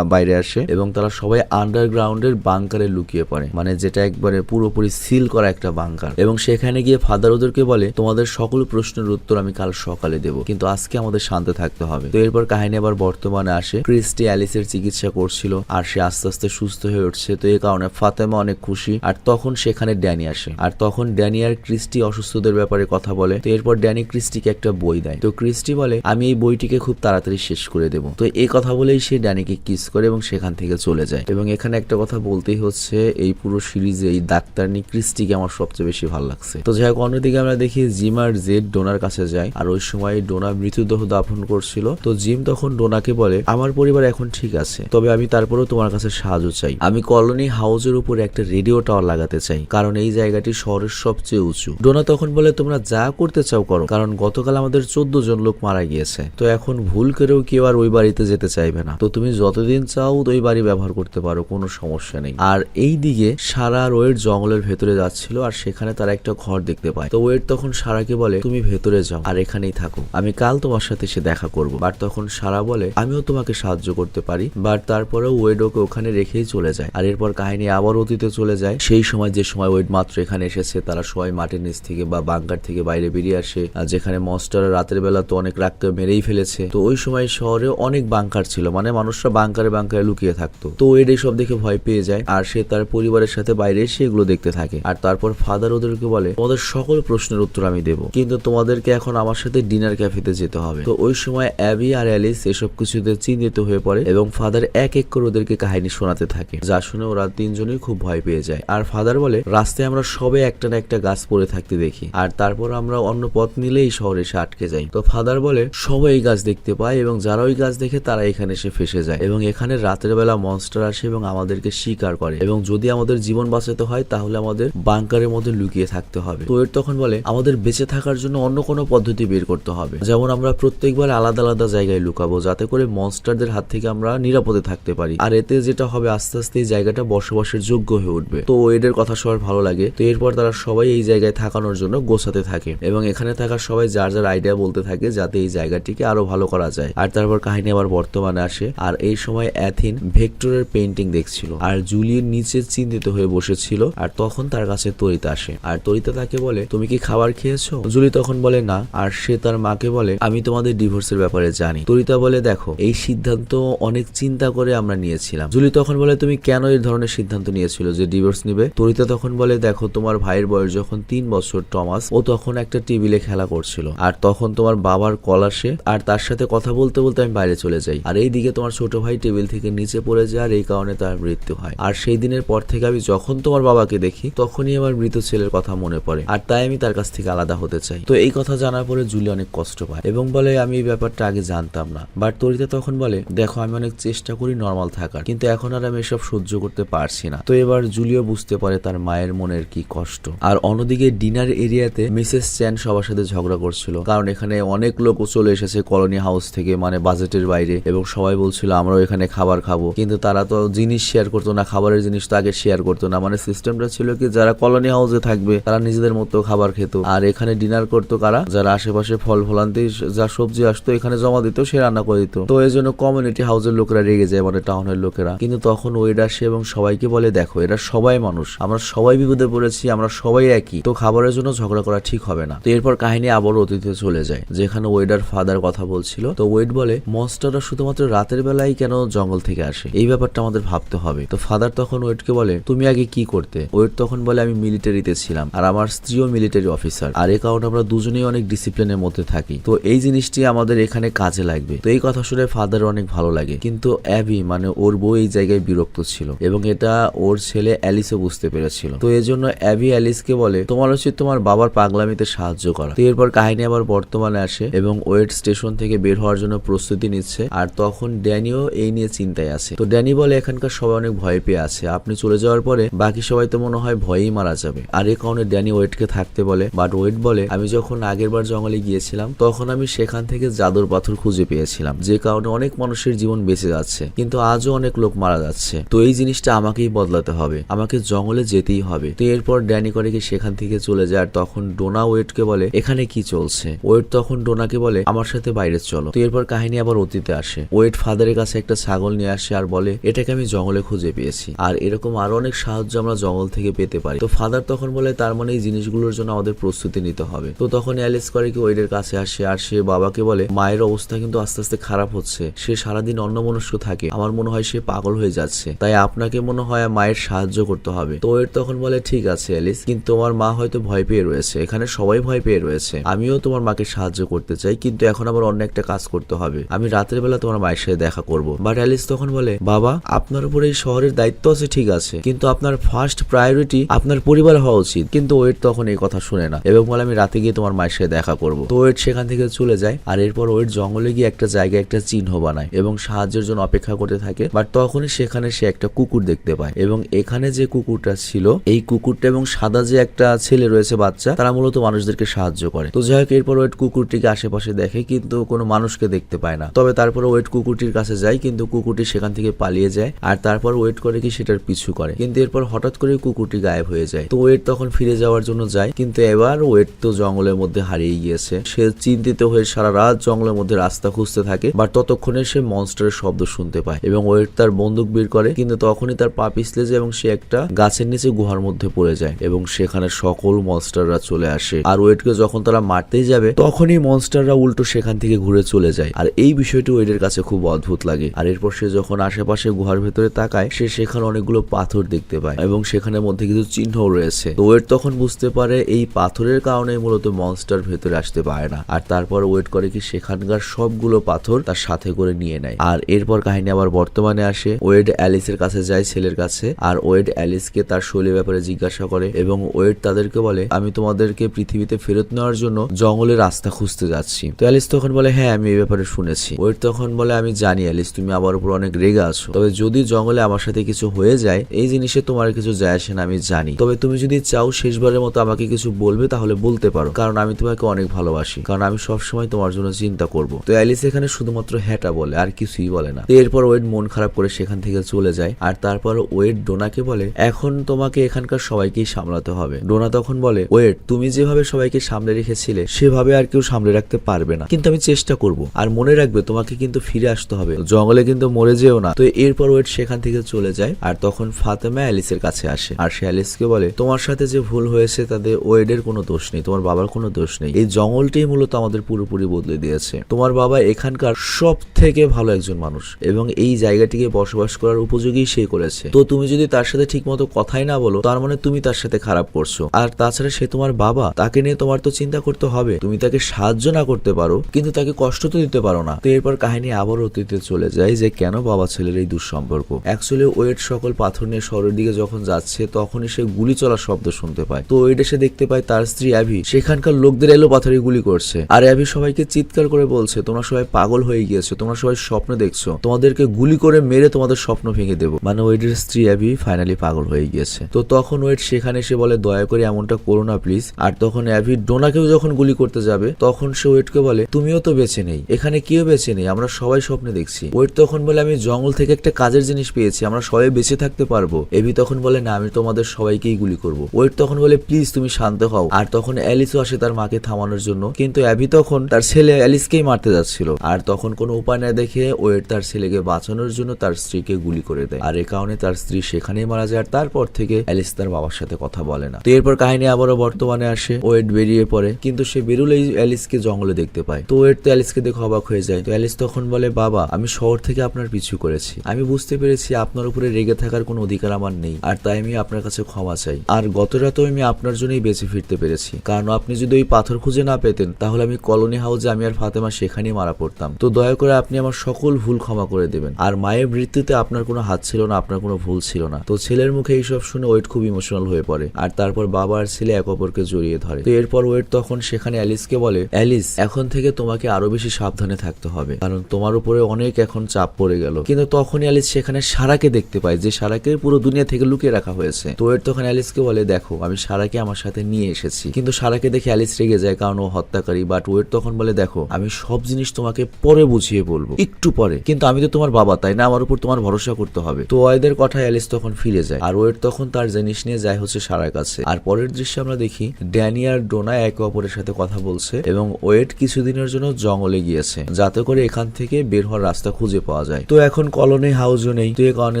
বাইরে আসে এবং তারা সবাই আন্ডারগ্রাউন্ডের বাংকারে লুকিয়ে পড়ে। মানে যেটা একবারে পুরোপুরি সিল করা একটা বাংকার এবং সেখানে গিয়ে ফাদার ওদেরকে বলে, তোমাদের সকল প্রশ্নের উত্তর আমি কাল সকালে দেব, কিন্তু আজকে আমাদের শান্ত থাকতে হবে। তো এরপর কাহিনী আবার বর্তমানে আসে। ক্রিস্টি অ্যালিসের চিকিৎসা করছিল আর সে আস্তে আস্তে সুস্থ হয়ে উঠছে। তো এই কারণে ফাতেমা অনেক খুশি। আর তখন সেখানে ড্যানি আসে। আর তখন ড্যানি আর ক্রিস্টি অসুস্থদের ব্যাপারে কথা বলে। তো এরপর ড্যানি ক্রিস্টিকে একটা বই দেয়। তো ক্রিস্টি বলে, আমি এই বইটিকে খুব তাড়াতাড়ি শেষ করে দেবো। তো এই কথা বলেই সে ড্যানিকে কিস করে এবং সেখান থেকে চলে যায়। এবং এখানে একটা কথা বলতেই হচ্ছে, এই পুরো সিরিজে এই ডাক্তারনি ক্রিস্টিকে আমার সবচেয়ে বেশি ভালো লাগছে। তো যাই হোক, অন্যদিকে আমরা দেখি জিম আর জেড ডোনার কাছে যায়, আর ওই সময় ডোনা মৃতদেহ দাফন করছিল। তো জিম তখন ডোনাকে বলে, আমার পরিবার এখন ঠিক আছে, তবে আমি তারপরেও তোমার কাছে সাহায্য চাই। আমি কলোনি হাউসের উপরে একটা রেডিও টাওয়ার লাগাতে চাই, কারণ এই জায়গাটি শহরের সবচেয়ে উঁচু। ডোনা তখন বলে, তোমরা যা করতে চাও করো, কারণ গতকাল আমাদের চোদ্দ জন লোক মারা গিয়েছে। তো এখন ভুল করেও কেউ আর ওই বাড়িতে যেতে চাইবে না। তো তুমি যতদিন চাও ওই বাড়ি ব্যবহার করতে পারো, কোনো সমস্যা নেই। আর এই দিকে সারা ওয়েট জঙ্গলের ভেতরে যাচ্ছিল আর সেখানে তারা একটা ঘর দেখতে পায়। তো ওয়েট তখন সারাকে বলে, তুমি ভেতরে যাও আর এখানেই থাকো। আমি কাল তোমার সাথে এসে দেখা করব। বাট তখন সারা বলে, আমিও তোমাকে সাহায্য করতে পারি। বাট তারপরেও ওয়েড ওকে ওখানে রেখেই চলে যায়। আর এরপর কাহিনী আবার অতীতে চলে যায়। সেই সময় যে সময় ওয়েড মাত্র এখানে এসেছে, তারা সবাই মাটির নিচ থেকে বা বাংকার থেকে বাইরে বেরিয়ে আসে। আর যেখানে মস্টার রাতের বেলা তো অনেক রাগকে মেরেই ফেলেছে। তো ওই সময় শহরে অনেক বাংকার ছিল মানে মানুষরা বাংকারে বাংকারে লুকিয়ে থাকতো। তো ওয়েড এইসব দেখে ভয় পেয়ে যায়, আর সে তার পরিবারের সাথে বাইরে এসে এগুলো দেখতে থাকে। আর তারপর ফাদার ওদেরকে বলে, তোমাদের সকল প্রশ্নের উত্তর আমি দেবো, কিন্তু তোমাদেরকে এখন আমার সাথে ডিনার ক্যাফেতে যেতে হবে। তো ওই সময় অ্যাবি আর অ্যালিস এসব কিছুতে চিন্তিত হয়ে পড়ে এবং ফাদার এক এক করে ওদেরকে কাহিনী শোনাতে থাকে, যা শুনে ওরা তিনজনই খুব ভয় পেয়ে যায়। আর ফাদার বলে, রাস্তায় আমরা সবে একটা না একটা গাছ পড়ে থাকতে দেখি, আর তারপর আমরা অন্য পথ নিলেই শহরে এসে আটকে যাই। তো ফাদার বলে, সবাই এই গাছ দেখতে পায় এবং যারা ওই গাছ দেখে তারা এখানে এসে ফেসে যায়। এবং এখানে রাতের বেলা মনস্টার আসে এবং আমাদেরকে শিকার করে। এবং যদি আমাদের জীবন বাঁচাতে হয়, তাহলে আমাদের বাংকারের মধ্যে লুকিয়ে থাকতে হবে। তো এর তখন বলে, আমাদের বেঁচে থাকার জন্য অন্য কোনো পদ্ধতি বের করতে হবে। যেমন আমরা প্রত্যেকবার আলাদা আলাদা জায়গায় লুকাবো, যাতে করে মনস্টারদের হাত থেকে আমরা নিরাপদে থাকতে পারি। আর এতে যেটা হবে, আস্তে আস্তে এই জায়গাটা বসবাসের যোগ্য হয়ে উঠবে। তো ওয়েডের কথা সবার ভালো লাগে। তো এরপর তারা সবাই এই জায়গায় থাকানোর জন্য গোছাতে থাকে। এবং এখানে থাকা সবাই যার যার আইডিয়া বলতে থাকে যাতে এই জায়গাটিকে আরও ভালো করা যায়। আর তারপর কাহিনী আবার বর্তমানে আসে। আর এই সময় অ্যাথিন ভেক্টরের পেন্টিং দেখছিল। আর জুলির নিচে চিন্তিত হয়ে বসেছিল। আর তখন তার কাছে তরিতা আসে। আর তরিতা তাকে বলে, তুমি কি খাবার খেয়েছো? জুলি তখন বলে, না। আর সে তার মাকে বলে, আমি তোমাদের ডিভোর্সের ব্যাপারে জানি। তরিতা বলে, দেখো, এই সিদ্ধান্ত অনেক চিন্তা করে আমরা নিয়েছিলাম। জুলি তখন বলে, তুমি কেন এই ধরনের সিদ্ধান্ত নিয়েছিল যে ডিভোর্স নিবে? তরিতা তখন বলে, দেখো, তোমার ভাইয়ের বয়স যখন তিন বছর, টমাস, ও তখন একটা টেবিলে খেলা করছিল। আর তখন তোমার বাবার কল আসে, আর তার সাথে কথা বলতে বলতে আমি বাইরে চলে যাই। আর এই দিকে তোমার ছোট ভাই টেবিল থেকে নিচে পড়ে যায়, আর এই কারণে তার মৃত্যু হয়। আর সেই দিনের পর থেকে আমি যখন তোমার বাবাকে দেখি, তখনই আমার মৃত ছেলের কথা মনে পড়ে। আর তাই আমি তার কাছ থেকে আলাদা হতে চাই। তো এই কথা জানার পরে জুলি অনেক কষ্ট পায় এবং বলে, আমি এই ব্যাপারটা আগে জানতাম না। বাট তরিতা তখন বলে, দেখো, আমি অনেক চেষ্টা করি নর্মাল থাকার, কিন্তু এখন আর আমি এসব সহ্য করতে পারছি না। তো এবার জুলিও বুঝতে পারে তার মায়ের মনের কি কষ্ট। আর অন্যদিকে ডিনার এরিয়াতে মিসেস চ্যান সবার সাথে ঝগড়া করছিল, কারণ এখানে অনেক লোক চলে এসেছে কলোনি হাউস থেকে মানে বাজেটের বাইরে, এবং সবাই বলছিল, আমরাও এখানে খাবার খাব। কিন্তু তারা তো জিনিস শেয়ার করতো না, খাবারের জিনিস তো আগে শেয়ার করতো না। মানে সিস্টেমটা ছিল কি, যারা কলোনি হাউসে থাকবে, তারা নিজেদের মতো খাবার খেত। আর এখানে ডিনার করতো কারা? যারা আশেপাশে ফল ফলান্তি যা সবজি আসতো, এখানে জমা দিত, সে রান্না করে দিত। তো এই জন্য কমিউনিটি হাউসের লোকেরা রেগে যায় মানে টাউনের লোকেরা। কিন্তু তখন ওয়েড আসে এবং সবাইকে বলে, দেখো, এরা সবাই মানুষ। আমরা সবাই বিপদে পড়েছি, আমরা সবাই একই। তো খাবারের জন্য ঝগড়া করা ঠিক হবে না। তো এরপর কাহিনী আবারও অতীতে চলে যায়। যেখানে ওয়েডার ফাদার কথা বলছিল। তো ওয়েড বলে, মনস্টাররা শুধুমাত্র রাতের বেলায় কেন জঙ্গল থেকে আসে? এই ব্যাপারটা আমাদের ভাবতে হবে। তো ফাদার তখন ওয়েডকে বলে, তুমি আগে কি করতে? ওয়েড তখন বলে, আমি মিলিটারিতে ছিলাম আর আমার স্ত্রীও মিলিটারি অফিসার। আর এই কারণে আমরা দুজনেই অনেক ডিসিপ্লিনের মধ্যে থাকি। তো এই জিনিসটি আমাদের এখানে কাজে লাগবে। তো এই কথা শুনে ফাদার অনেক ভালো লাগে। কিন্তু অ্যাবি মানে ওর বউ এই জায়গায় বিরক্ত ছিল এবং এটা ওর ছেলে অ্যালিসও বুঝতে পেরেছিল। তো এই জন্য অ্যাবি অ্যালিসকে বলে, তোমার উচিত তোমার বাবার পাগলামিতে সাহায্য করা। তো এরপর কাহিনী আবার বর্তমানে আসে এবং ওয়েট স্টেশন থেকে বের হওয়ার জন্য প্রস্তুতি নিচ্ছে। আর তখন ড্যানিও এই নিয়ে চিন্তায় আছে। তো ড্যানি বলে, এখানকার সবাই অনেক ভয় পেয়ে আছে। আপনি চলে যাওয়ার পরে বাকি সবাই তো মনে হয় ভয়েই মারা যাবে। আর এই কারণে ড্যানি ওয়েটকে থাকতে বলে, বাট ওয়েট বলে, আমি যখন আগের বার জঙ্গলে গিয়েছিলাম, তখন আমি সেখান থেকে জাদুর পাথর খুঁজে পেয়েছিলাম, যে কারণে অনেক মানুষের জীবন বেঁচে যাচ্ছে। কিন্তু আজও অনেক লোক মারা যাচ্ছে। তো এই জিনিসটা আমাকেই বদলাতে হবে। আমাকে জঙ্গলে যেতেই হবে। তো এরপর ড্যানি করে কি সেখান থেকে চলে যায়। তখন ডোনা ওয়েটকে বলে, এখানে কি চলছে? ওয়েট তখন ডোনাকে বলে, আমার সাথে বাইরে চলো। তো এরপর কাহিনী আবার অতীতে আসে। ওয়েট ফাদারের কাছে একটা ছাগল নিয়ে আসে আর বলে, এটাকে আমি জঙ্গলে খুঁজে পেয়েছি। আর এরকম আরও অনেক সাহায্য আমরা জঙ্গল থেকে পেতে পারি। তো ফাদার তখন বলে, তার মানে এই জিনিসগুলোর জন্য আমাদের প্রস্তুতি নিতে হবে। তো তখন অ্যালিস করে কি ওয়েডের কাছে আসে আর সে বাবাকে বলে, মায়ের অবস্থা কিন্তু আস্তে আস্তে খারাপ হচ্ছে। সে সারাদিন অন্যমনস্ক থাকে। আমার মনে হয় সে পাগল হয়ে যাচ্ছে। তাই আপনাকে মনে হয় মায়ের সাহায্য করতে হবে। তো ওয়েট তখন বলে, ঠিক আছে অ্যালিস, কিন্তু তোমার মা হয়তো ভয় পেয়ে রয়েছে। এখানে সবাই ভয় পেয়ে রয়েছে। আমিও তোমার মাকে সাহায্য করতে চাই, কিন্তু এখন আবার অন্য একটা কাজ করতে হবে। আমি রাতের বেলা তোমার মায়ের সাথে দেখা করব। বাট অ্যালিস তখন বলে, বাবা, আপনার উপর এই শহরের দায়িত্ব আছে, ঠিক আছে। কিন্তু আপনার ফার্স্ট প্রায়োরিটি আপনার পরিবার হওয়া উচিত। কিন্তু ওয়েট তখন এই কথা শুনে না। এবং বলে, আমি রাতে গিয়ে তোমার মায়ের সাথে দেখা করব। তো ওয়েট সেখান থেকে চলে যায়, আর এরপর ওয়েট জঙ্গলে গিয়ে একটা জায়গায় একটা চিহ্ন বানায় এবং সাহায্যের জন্য অপেক্ষা করতে থাকে। বাট তখনই সেখানে সে একটা কুকুর দেখতে পায় এবং এখানে যে কুকুরটা ছিল, এই কুকুরটা এবং সাদা যে একটা ছেলে রয়েছে বাচ্চা, তারা মূলত মানুষদেরকে সাহায্য করে। তো যাই হোক, এরপর ওয়েট কুকুরটিকে আশেপাশে দেখে কিন্তু কোনো মানুষকে দেখতে পায় না। তবে তারপরে ওয়েট কুকুরটির কাছে যায়, কিন্তু কুকুরটি সেখান থেকে পালিয়ে যায় আর তারপর ওয়েট করে কি সেটার পিছু করে। কিন্তু এরপর হঠাৎ করে কুকুরটি গায়েব হয়ে যায়। তো ওয়েট তখন ফিরে যাওয়ার জন্য যায়, কিন্তু এবার ওয়েট তো জঙ্গলের মধ্যে হারিয়ে গিয়েছে। সে চিন্তিত হয়ে সারা রাত জঙ্গলের মধ্যে রাস্তা খুঁজতে থাকে বাট ততক্ষণে সে মনস্টারের শব্দ শুনতে পায় এবং ওয়েট তার বন্দুক বের করে, কিন্তু তখনই তার পা পিছলে যায় এবং সে একটা গাছের নিচে গুহার মধ্যে পড়ে যায় এবং সেখানে সকল মনস্টাররা চলে আসে। আর ওয়েটকে যখন তারা মারতেই যাবে, তখনই মনস্টাররা উল্টো সেখান থেকে ঘুরে চলে যায়। আর এই বিষয়টি ওয়েটের কাছে খুব অদ্ভুত লাগে। আর এরপর সে যখন আশেপাশে গুহার ভেতরে তাকায়, সে সেখানে অনেকগুলো পাথর দেখতে পায় এবং সেখানের মধ্যে কিছু চিহ্ন রয়েছে। তো ওয়েট তখন বুঝতে পারে এই পাথরের কারণে মূলত মনস্টার ভেতরে আসতে পারে না। আর তারপর ওয়েট করে কি সেখানকার সবগুলো পাথর তার সাথে করে নিয়ে নেয়। আর এরপর কাহিনী আবার বর্তমানে আসে। ওয়েড অ্যালিসের কাছে যায় ছেলের কাছে। আর ওয়েড অ্যালিসকে তার শৈলীর ব্যাপারে জিজ্ঞাসা করে এবং ওয়েড তাদেরকে বলে, আমি তোমাদেরকে পৃথিবীতে ফেরত নেওয়ার জন্য জঙ্গলে রাস্তা খুঁজতে যাচ্ছি। তো অ্যালিস তখন বলে হ্যাঁ আমি এই ব্যাপারে শুনেছি। ওয়েট তখন বলে, আমি জানি অ্যালিস, তুমি আমার উপর অনেক রেগে আছো। তবে যদি জঙ্গলে আমার সাথে কিছু হয়ে যায়, এই জিনিসে তোমার কিছু যায় আসে না, আমি জানি। তবে তুমি যদি চাও শেষবারের মতো আমাকে কিছু বলবে, তাহলে বলতে পারো। কারণ আমি তোমাকে অনেক ভালোবাসি। কারণ আমি সবসময় তোমার জন্য চিন্তা করব। তো অ্যালিস এখানে শুধুমাত্র হ্যাটা বলে, আর কিছুই বলে না। এরপর ওয়েড মন খারাপ করে সেখান থেকে চলে যায়। আর তারপর ওয়েড ডোনাকে বলে, এখন তোমাকে এখানকার সবাইকেই সামলাতে হবে। ডোনা তখন বলে ওয়েড তুমি যেভাবে সবাইকে সামলে রেখেছিলে, সেভাবে আর কেউ সামলে রাখতে পারবে না। কিন্তু আমি চেষ্টা করব। আর মনে রাখবে, তোমাকে কিন্তু ফিরে আসতে হবে। জঙ্গলে কিন্তু মরে যেও না। তো এরপর ওয়েড সেখান থেকে চলে যায় আর তখন ফাতেমা অ্যালিসের কাছে আসে। আর সে অ্যালিসকে বলে, তোমার সাথে যে ভুল হয়েছে, তাতে ওয়েডের কোনো দোষ নেই। তোমার বাবার কোনো দোষ নেই। এই জঙ্গলটাই মূলত আমাদের পুরোপুরি বদলে দিয়েছে। তোমার বাবা এখানকার সব থেকে ভালো একজন মানুষ এবং এই জায়গাটিকে বসবাস করার উপযোগী সে করেছে। তো তুমি যদি তার সাথে ঠিক মতো কথাই না বলো, তার মানে তুমি তার সাথে খারাপ করছ। আর তাছাড়া সে তোমার বাবা, তাকে নিয়ে তোমার তো চিন্তা করতে হবে। তুমি তাকে সাহায্য না করতে পারো, কিন্তু তাকে কষ্ট তো দিতে পারো না। তো এরপর কাহিনী আবার অতীতে চলে যায় যে কেন বাবা ছেলের এই দুঃসম্পর্ক? অ্যাকচুয়ালি ওয়েট সকল পাথর নিয়ে শহরের দিকে যখন যাচ্ছে, তখনই সে গুলি চলার শব্দ শুনতে পায়। তো ওয়েট এসে দেখতে পায় তার স্ত্রী অ্যাভি। সেখানকার লোকদের এলো পাথরে গুলি করছে। আর অ্যাভি সবাইকে চিৎকার করে বলছে, তোমরা সবাই পাগল হয়ে গিয়েছো, তোমরা সবাই স্বপ্ন দেখছ। তোমাদেরকে গুলি করে মেরে তোমাদের স্বপ্ন ভেঙে দেবো। মানে ওয়েটের স্ত্রী অ্যাভি ফাইনালি পাগল হয়ে গিয়েছে। তো তখন ওয়েট সেখানে এসে বলে, দয়া করে এমনটা করো না প্লিজ আর তখন অ্যাভি ডোনাকেও যখন গুলি করতে যাবে, তখন সে ওয়েটকে বলে, তুমিও তো বেঁচে নেই, এখানে কেউ বেঁচে নেই, আমরা সবাই স্বপ্নে দেখছি। ওয়েট তখন বলে, আমি জঙ্গল থেকে একটা কাজের জিনিস পেয়েছি, আমরা সবাই বেঁচে থাকতে পারব। এভি তখন বলে, না, আমি তোমাদের সবাইকেই গুলি করব। ওয়েট তখন বলে, প্লিজ, তুমি শান্ত হও। আর তখন অ্যালিসও আসে তার মাকে থামানোর জন্য, কিন্তু অ্যাভি তখন তার ছেলে অ্যালিসকেই মারতে যাচ্ছিল। আর তখন কোনো উপায় না দেখে ওয়েট তার ছেলেকে বাঁচানোর জন্য তার স্ত্রীকে গুলি করে দেয়। আর এ কারণে তার স্ত্রী সেখানেই মারা যায়, আর তারপর থেকে অ্যালিস তার বাবার সাথে কথা বলে না। তো এরপর কাহিনী আবারও বর্তমানে আসে, ওয়েট বেরিয়ে পড়ে। কিন্তু সে বেরুলেই অ্যালিসকে জঙ্গলে দেখতে পায়। তো ওয়েট তো অ্যালিসকে দেখে অবাক হয়ে যায়। তো অ্যালিস তখন বলে, বাবা, আমি শহর থেকে আপনার পিছু করেছি। আমি বুঝতে পেরেছি আপনার উপরে রেগে থাকার কোনো অধিকার আমার নেই, আর তাই আমি আপনার কাছে ক্ষমা চাই। আর গত রাতেও আমি আপনার জন্যই বেঁচে ফিরতে পেরেছি। কারণ আপনি যদি ওই পাথর খুঁজে না পেতেন, তাহলে আমি কলোনি হাউসে আমি আর ফাতেমা সেখানেই মারা পড়তাম। তো দয়া করে আপনি আমার সকল ভুল ক্ষমা করে দেবেন। আর মায়ের মৃত্যুতে আপনার কোনো হাত ছিল না, আপনার কোনো ভুল ছিল না। তো ছেলের মুখে এইসব শুনে ওয়েট খুব ইমোশনাল হয়ে পড়ে। আর তারপর বাবা আর ছেলে এক অপরকে জড়িয়ে ধরে। তো এরপর ওয়েট তখন সেখানে অ্যালিসকে বলে অ্যালিস, এখন থেকে তোমাকে আরও বেশি সাবধানে থাকতে হবে। কারণ তোমার উপরে অনেক এখন চাপ পড়ে গেল। কিন্তু তখনই অ্যালিস সেখানে সারাকে দেখতে পায়, যে সারাকে পুরো দুনিয়া থেকে লুকিয়ে রাখা হয়েছে। তো ওয়েট তখন অ্যালিসকে বলে, দেখো, আমি সারাকে আমার সাথে নিয়ে এসেছি। কিন্তু সারাকে দেখে অ্যালিস রেগে যায়, কারণ ও হত্যাকারী। বাট ওয়েট তখন বলে, দেখো, আমি সব জিনিস তোমাকে পরে বুঝিয়ে বলব, একটু পরে। কিন্তু আমি তো তোমার বাবা, তাই না? আমার উপর তোমার ভরসা করতে হবে। তো ওয়েদের কথায় অ্যালিস তখন ফিরে যায়। আর ওয়েট তখন তার জিনিস নিয়ে যায় হচ্ছে সারার কাছে। আর পরের দৃশ্যে আমরা দেখি, ড্যানি আর ডোনা একে অপরের সাথে কথা বলছে এবং ওয়েট কিছুদিনের জন্য জঙ্গলে গিয়েছে, যাতে করে এখান থেকে বের হওয়ার রাস্তা খুঁজে পাওয়া যায়। তো এখন কলোনি হাউসও নেই, তো এই কারণে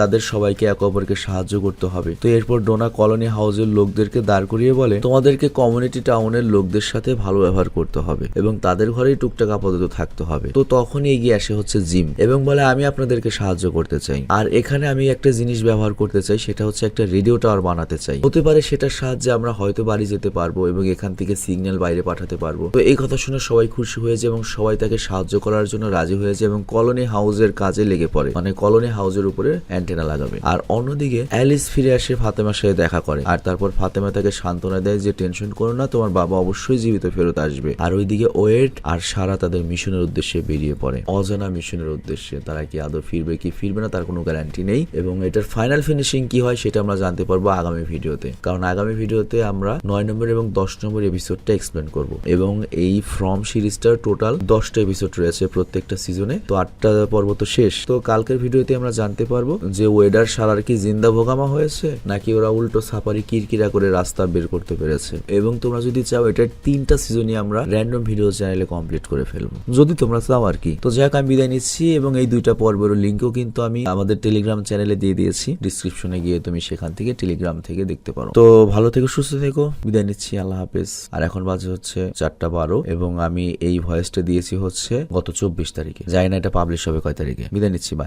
তাদের সবাইকে একে অপরকে সাহায্য করতে হবে। তো এরপর ডোনা কলোনি হাউসের লোকদেরকে দাঁড় করিয়ে বলে, তোমাদেরকে কমিউনিটি টাউনের লোকদের সাথে ভালো ব্যবহার করতে হবে এবং তাদের ঘরেই টুকটাক আপাতত থাকতে হবে। তো তখনই এগিয়ে আসে হচ্ছে জিম এবং বলে, আমি আপনাদেরকে সাহায্য করতে চাই। আর এখানে আমি একটা জিনিস ব্যবহার করতে চাই, সেটা হচ্ছে একটা রেডিও টাওয়ার বানাতে চাই। হতে পারে সেটার সাহায্যে আমরা হয়তো বাড়ি যেতে পারব এবং এখান থেকে সিগন্যাল বাইরে পাঠাতে পারব। তো এই কথা শুনে সবাই খুশি হয়েছে এবং সবাই তাকে সাহায্য করার জন্য রাজি হয়েছে এবং কলোনি হাউসের কাজে লেগে পড়ে। মানে কলোনি হাউসের উপরে অ্যান্টেনা লাগাবে। আর অন্যদিকে অ্যালিস ফিরে আসে ফাতেমার সাথে দেখা করে। আর তারপর ফাতেমা তাকে সান্ত্বনা দেয় যে, টেনশন করো না, তোমার বাবা অবশ্যই জীবিত ফেরত আসবে। আর ওইদিকে ওয়েট আর সারা তাদের মিশনের উদ্দেশ্যে বেরিয়ে পড়ে। অজানা মিশনের উদ্দেশ্যে। তারা কি আদৌ ফিরবে কি ফিরবে না, তার কোনো গ্যারান্টি নেই। এবং এটার ফাইনাল ফিনিশিং কি হয়, সেটা আমরা জানতে পারব আগামী ভিডিওতে। কারণ আগামী ভিডিওতে আমরা নয় নম্বর এবং দশ নম্বর এপিসোডটা এক্সপ্লেন করব। এবং এই ফ্রম সিরিজটার টোটাল দশটা এপিসোড রয়েছে প্রত্যেকটা সিজনে তো আটটা পর্ব তো শেষ। তো কালকের ভিডিওতে আমরা জানতে পারব যে ওয়েডার সারার কি জিন্দা ভোগামা হয়েছে, নাকি ওরা উল্টো সাফারি কিরকিরা করে রাস্তা বের করতে পেরেছে। এবং তোমরা যদি চাও, এটার তিনটা সিজনই আমরা র্যান্ডম ভিডিও চ্যানেলে কমপ্লিট করে ফেলব। যদি তোমরা চাও আর কি। তো যাক, আমি বিদায় নিচ্ছি এবং এই দুইটা পর্বের লিঙ্কও কিন্তু আমি আমাদের টেলিগ্রাম চ্যানেলে দিয়ে দিয়েছি। ডিসক্রিপশনে গিয়ে তুমি সেখান থেকে টেলিগ্রাম থেকে দেখতে পারো। তো ভালো থেকো, সুস্থ থেকো। বিদায় নিচ্ছি, আল্লাহ হাফেজ। আর এখন বাজে হচ্ছে চারটা বারো। এবং আমি এই ভয়েসটা দিয়েছি হচ্ছে গত চব্বিশ তারিখে। জানি না এটা পাবলিশ হবে কয় তারিখে। বিদায় নিচ্ছি বাই